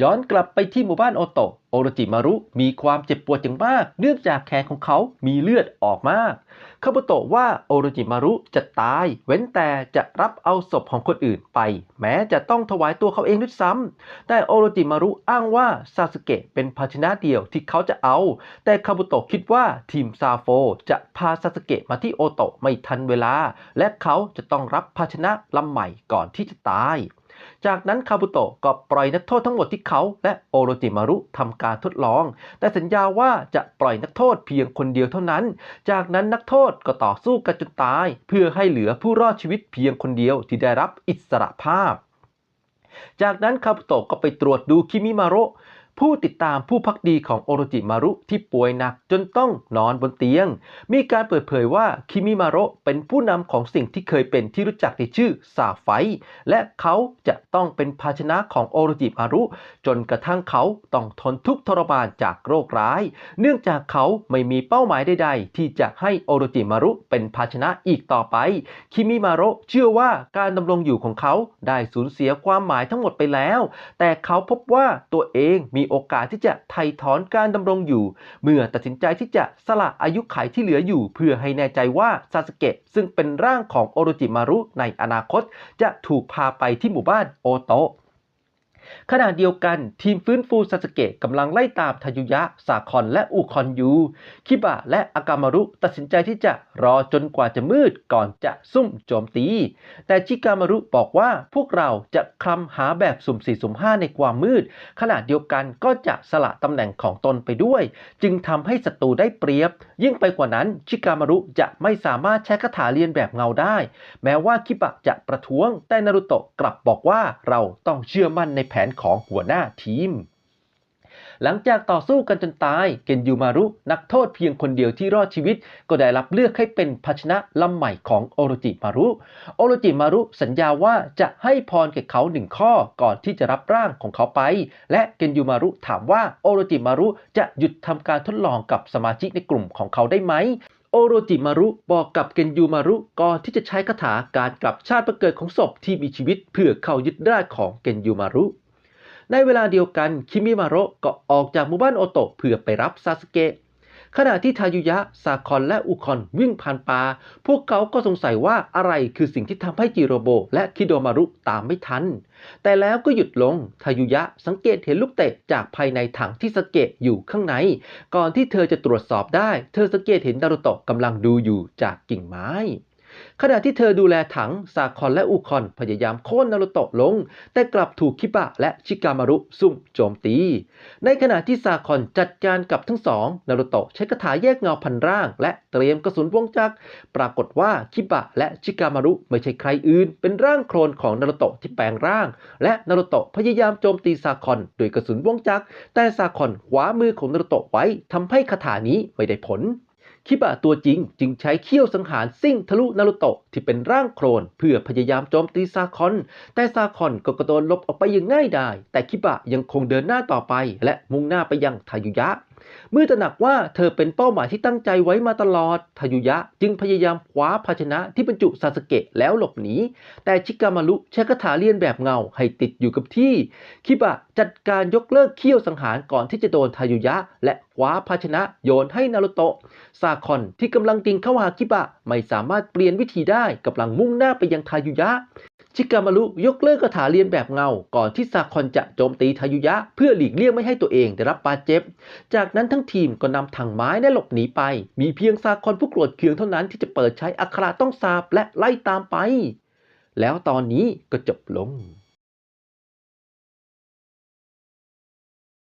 ย้อนกลับไปที่หมู่บ้านโอโตะโอโรจิมารุมีความเจ็บปวดอย่างมาก เนื่องจากแขนของเขามีเลือดออกมากคาบุโตะว่าโอโรจิมารุจะตาย เว้นแต่จะรับเอาศพของคนอื่นไป แม้จะต้องถวายตัวเขาเองด้วยซ้ำแต่โอโรจิมารุอ้างว่าซาสึเกะเป็นภาชนะเดียวที่เขาจะเอา แต่คาบุโตะคิดว่าทีมซาโฟจะพาซาสึเกะมาที่โอโตะไม่ทันเวลา และเขาจะต้องรับภาชนะลำใหม่ก่อนที่จะตาย จากนั้นคาบุโตะก็ปล่อยนักโทษทั้งหมดที่เขาและโอโรจิมารุทำการทดลอง แต่สัญญาว่าจะปล่อยนักโทษเพียงคนเดียวเท่านั้น จากนั้นนักโทษก็ต่อสู้กันจนตาย เพื่อให้เหลือผู้รอดชีวิตเพียงคนเดียวที่ได้รับอิสระภาพ จากนั้นคาบุโตะก็ไปตรวจดูคิมิมาโระ ผู้ติดตามผู้พักดีของโอโรจิมารุที่ป่วยหนักจนต้องนอนบนเตียง มีการเปิดเผยว่าคิมิมาระเป็นผู้นำของสิ่งที่เคยเป็นที่รู้จักในชื่อซาไฟ และเขาจะต้องเป็นภาชนะของโอโรจิมารุ จนกระทั่งเขาต้องทนทุกข์ทรมานจากโรคร้าย เนื่องจากเขาไม่มีเป้าหมายใดๆ ที่จะให้โอโรจิมารุเป็นภาชนะอีกต่อไป คิมิมาระเชื่อว่าการดำรงอยู่ของเขาได้สูญเสียความหมายทั้งหมดไปแล้ว แต่เขาพบว่าตัวเองมีมีโอกาสที่จะไถ่ถอนการดำรงอยู่ เมื่อตัดสินใจที่จะสละอายุขัยที่เหลืออยู่ เพื่อให้แน่ใจว่าซาสเกะซึ่งเป็นร่างของโอโรจิมารุในอนาคต จะถูกพาไปที่หมู่บ้านโอโตะ ขณะเดียวกันทีมฟื้นฟูซาสเกะกำลังไล่ตามทายุยะ สาคอนและอุคอนยู คิบะและอากามารุตัดสินใจที่จะรอจนกว่าจะมืดก่อนจะซุ่มโจมตี แต่ชิกามารุบอกว่าพวกเราจะคลำหาแบบสุ่มสี่สุ่มห้าในความมืด ขณะเดียวกันก็จะสละตำแหน่งของตนไปด้วย จึงทำให้ศัตรูได้เปรียบ ยิ่งไปกว่านั้นชิกามารุจะไม่สามารถใช้คาถาเรียนแบบเงาได้ แม้ว่าคิบะจะประท้วงแต่นารุโตะกลับบอกว่าเราต้องเชื่อมั่นในแผนของหัวหน้าทีม หลังจากต่อสู้กันจนตาย เกนยูมารุ นักโทษเพียงคนเดียวที่รอดชีวิต ก็ได้รับเลือกให้เป็นภาชนะลำใหม่ของโอโรจิมารุ โอโรจิมารุสัญญาว่าจะให้พรแก่เขาหนึ่งข้อก่อนที่จะรับร่างของเขาไป และเกนยูมารุถามว่าโอโรจิมารุจะหยุดทำการทดลองกับสมาชิกในกลุ่มของเขาได้ไหมโอโรจิมารุบอกกับเกนยูมารุก่อนที่จะใช้คาถาการกลับชาติประเกิดของศพที่มีชีวิตเพื่อเข้ายึดได้ของเกนยูมารุ ในเวลาเดียวกันคิมิมาโระก็ออกจากหมู่บ้านโอโตะเพื่อไปรับซาสเกะขณะที่ทายุยะซาคอนและอุคอนวิ่งผ่านป่าพวกเขาก็สงสัยว่าอะไรคือสิ่งที่ทำให้จิโรโบ และคิโดมารุตามไม่ทัน แต่แล้วก็หยุดลงทายุยะสังเกตเห็นลูกเตะจากภายในถังที่สเกะอยู่ข้างใน ก่อนที่เธอจะตรวจสอบได้ เธอสังเกตเห็นนารุโตะกำลังดูอยู่จากกิ่งไม้ ขณะที่เธอดูแลถังซาคอนและอุคอนพยายามโค่นนารุโตะลง แต่กลับถูกคิบะและชิกามารุซุ่มโจมตี ในขณะที่ซาคอนจัดการกับทั้งสองนารุโตะใช้คาถาแยกเงาพันร่าง และเตรียมกระสุนวงจักรปรากฏว่าคิบะและชิกามารุไม่ใช่ใครอื่น เป็นร่างโคลนของนารุโตะที่แปลงร่าง และนารุโตะพยายามโจมตีซาคอนโดยกระสุนวงจักรแต่ซาคอนขวามือของนารุโตะไว้ทำให้คาถานี้ไม่ได้ผล คิบะตัวจริงจึงใช้เขี้ยวสังหารซิ่งทะลุนารุโตะที่เป็นร่างโครน เพื่อพยายามโจมตีซาคอน แต่ซาคอนก็กระโดดลบออกไปอย่างง่ายดายแต่คิบะยังคงเดินหน้าต่อไป และมุ่งหน้าไปยังทายุยะ เมื่อตระหนักว่าเธอเป็นเป้าหมายที่ตั้งใจไว้มาตลอดทายุยะจึงพยายามคว้าภาชนะที่บรรจุซาสเกะแล้วหลบหนี แต่ชิกามารุใช้คาถาเลียนแบบเงาให้ติดอยู่กับที่ คิบะจัดการยกเลิกเขี้ยวสังหารก่อนที่จะโดนทายุยะ และคว้าภาชนะโยนให้นารุโตะ ซาคอนที่กำลังติงเข้าหาคิบะไม่สามารถเปลี่ยนวิธีได้กำลังมุ่งหน้าไปยังทายุยะ ชิกามารุยกเลิกคาถาเรียนแบบเงา ก่อนที่ซาคอนจะโจมตีทายุยะ เพื่อหลีกเลี่ยงไม่ให้ตัวเองได้รับบาดเจ็บ จากนั้นทั้งทีมก็นำถังไม้และหลบหนีไป มีเพียงซาคอนผู้โกรธเคืองเท่านั้นที่จะเปิดใช้อัคราต้องสาบและไล่ตามไป แล้วตอนนี้ก็จบลง